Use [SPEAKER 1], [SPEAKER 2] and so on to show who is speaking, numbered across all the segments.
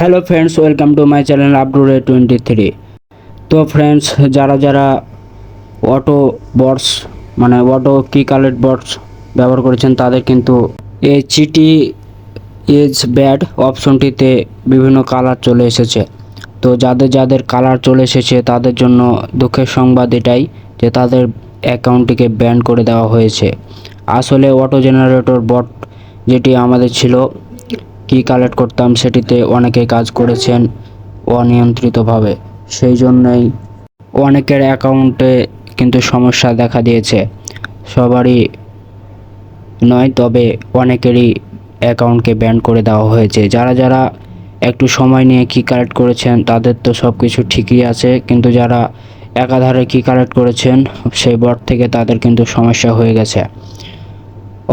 [SPEAKER 1] Hello friends welcome to my channel আপডুরে twenty three তো friends যারা যারা অটো বটস মানে অটো কি কালেক্ট বটস ব্যবহার করেছেন, তাদের কিন্তু এই চিটি ইজ ব্যাড অপশনটিতে বিভিন্ন কালার চলে এসেছে। তো যাদের যাদের কালার চলে এসেছে, তাদের জন্য দুঃখের সংবাদ এটাই যে তাদের অ্যাকাউন্টটিকে ব্যান করে দেওয়া হয়েছে। আসলে অটো জেনারেটর বট যেটি আমাদের ছিল কি কালেক্ট করতাম সেটিতে অনেকে কাজ করেছেন অনিয়ন্ত্রিতভাবে। সেই জন্যই অনেকের অ্যাকাউন্টে কিন্তু সমস্যা দেখা দিয়েছে। সবারই নয়, তবে অনেকেরই অ্যাকাউন্টকে ব্যান করে দেওয়া হয়েছে। যারা যারা একটু সময় নিয়ে কি কালেক্ট করেছেন, তাদের তো সব কিছু ঠিকই আছে। কিন্তু যারা একাধারে কি কালেক্ট করেছেন, সেই বট থেকে তাদের কিন্তু সমস্যা হয়ে গেছে।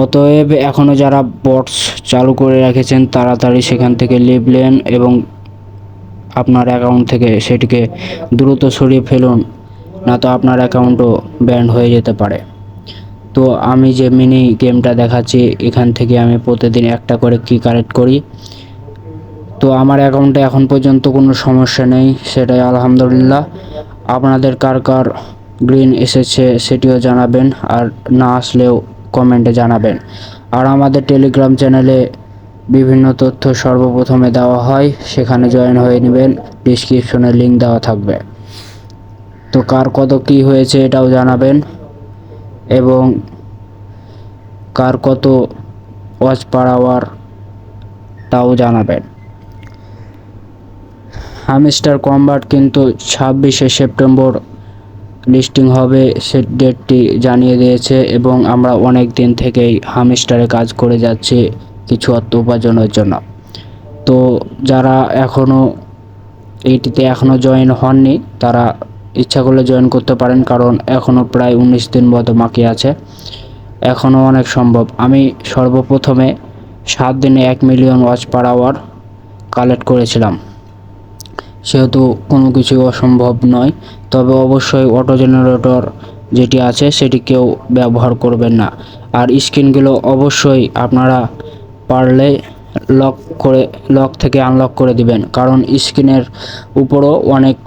[SPEAKER 1] অতএব এখনও যারা বটস চালু করে রেখেছেন, তাড়াতাড়ি সেখান থেকে লিভলেন এবং আপনার অ্যাকাউন্ট থেকে সেটিকে দ্রুত সরিয়ে ফেলুন, না তো আপনার অ্যাকাউন্টও ব্যান্ড হয়ে যেতে পারে। তো আমি যে মিনি গেমটা দেখাচ্ছি, এখান থেকে আমি প্রতিদিন একটা করে কি কালেক্ট করি। তো আমার অ্যাকাউন্টে এখন পর্যন্ত কোনো সমস্যা নেই, সেটাই আলহামদুলিল্লাহ। আপনাদের কার কার গ্রিন এসেছে, সেটিও জানাবেন, আর না আসলেও কমেন্টে জানাবেন। আর আমাদের টেলিগ্রাম চ্যানেলে বিভিন্ন তথ্য সর্বপ্রথমে দেওয়া হয়, সেখানে জয়েন হয়ে নেবেন। ডিসক্রিপশনে লিঙ্ক দেওয়া থাকবে। তো কার কত কী হয়েছে এটাও জানাবেন। এবং কার কত ওয়াচ পার আওয়ার তাও জানাবেন। হামস্টার কম্বাট কিন্তু ছাব্বিশে সেপ্টেম্বর লিস্টিং হবে, সে ডেটটি জানিয়ে দিয়েছে এবং আমরা অনেক দিন থেকেই হামস্টারে কাজ করে যাচ্ছি কিছু অর্থ উপার্জনের জন্য। তো যারা এখনও এইটিতে এখনও জয়েন হননি, তারা ইচ্ছা করলে জয়েন করতে পারেন কারণ এখনও প্রায় উনিশ দিন মতো বাকি আছে। এখনও অনেক সম্ভব। আমি সর্বপ্রথমে সাত দিনে এক million watch per hour collect করেছিলাম। সেহেতু কোনো কিছু অসম্ভব নয়। তবে অবশ্যই অটো জেনারেটর যেটি আছে সেটি কেউ ব্যবহার করবেন না। আর স্ক্রিনগুলো অবশ্যই আপনারা পারলে লক করে, লক থেকে আনলক করে দিবেন। কারণ স্ক্রিনের উপরও অনেক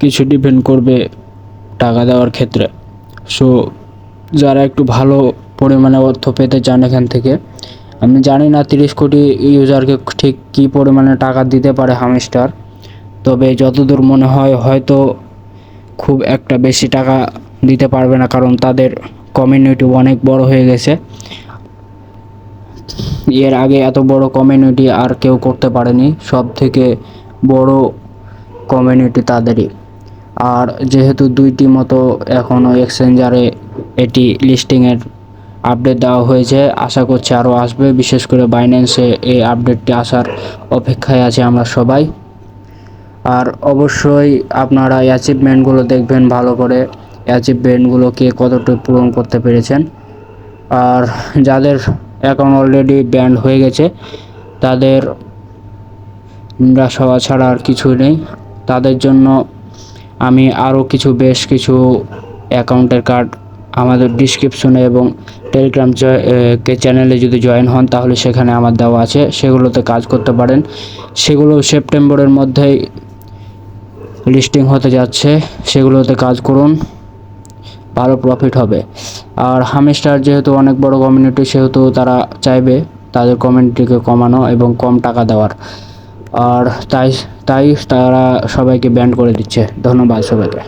[SPEAKER 1] কিছু ডিপেন্ড করবে টাকা দেওয়ার ক্ষেত্রে। সো যারা একটু ভালো পরিমাণে অর্থ পেতে চান এখান থেকে আমি জানি না তিরিশ কোটি ইউজারকে ঠিক কী পরিমাণে টাকা দিতে পারে হামস্টার তবে যতদূর মনে হয় হয়তো খুব একটা বেশি টাকা দিতে পারবে না কারণ তাদের কমিউনিটি অনেক বড় হয়ে গেছে। এর আগে এত বড় কমিউনিটি আর কেউ করতে পারেনি, সব থেকে বড় কমিউনিটি তাদেরই। আর যেহেতু দুইটি মতো এখনও এক্সচেঞ্জারে এটি লিস্টিংয়ের আপডেট দেওয়া হয়েছে। আশা করছি আরও আসবে। বিশেষ করে বাইন্যান্সে এই আপডেটটি আসার অপেক্ষায় আছে আমরা সবাই। আর অবশ্যই আপনারা অ্যাচিভমেন্টগুলো দেখবেন ভালো করে। অ্যাচিভমেন্টগুলো কে কতটুকু পূরণ করতে পেরেছেন। আর যাদের অ্যাকাউন্ট অলরেডি ব্যান্ড হয়ে গেছে, তাদের নিরাশ ছাড়া আর কিছুই নেই। তাদের জন্য আমি আরও কিছু, বেশ কিছু অ্যাকাউন্টের কার্ড আমাদের ডিসক্রিপশনে এবং টেলিগ্রাম চ্যানেলে যদি জয়েন হন, তাহলে সেখানে আমার দেওয়া আছে। সেগুলোতে কাজ করতে পারেন। সেগুলো সেপ্টেম্বরের মধ্যেই লিস্টিং হতে যাচ্ছে। সেগুলোতে কাজ করুন। ভালো প্রফিট হবে। আর হামেস্টার যেহেতু অনেক বড় কমিউনিটি সেহেতু তারা চাইবে তাদের কমিউনিটিকে কমানো এবং কম টাকা দেওয়ার। আর তাই তাই তারা সবাইকে ব্যান্ড করে দিচ্ছে। ধন্যবাদ সবাইকে।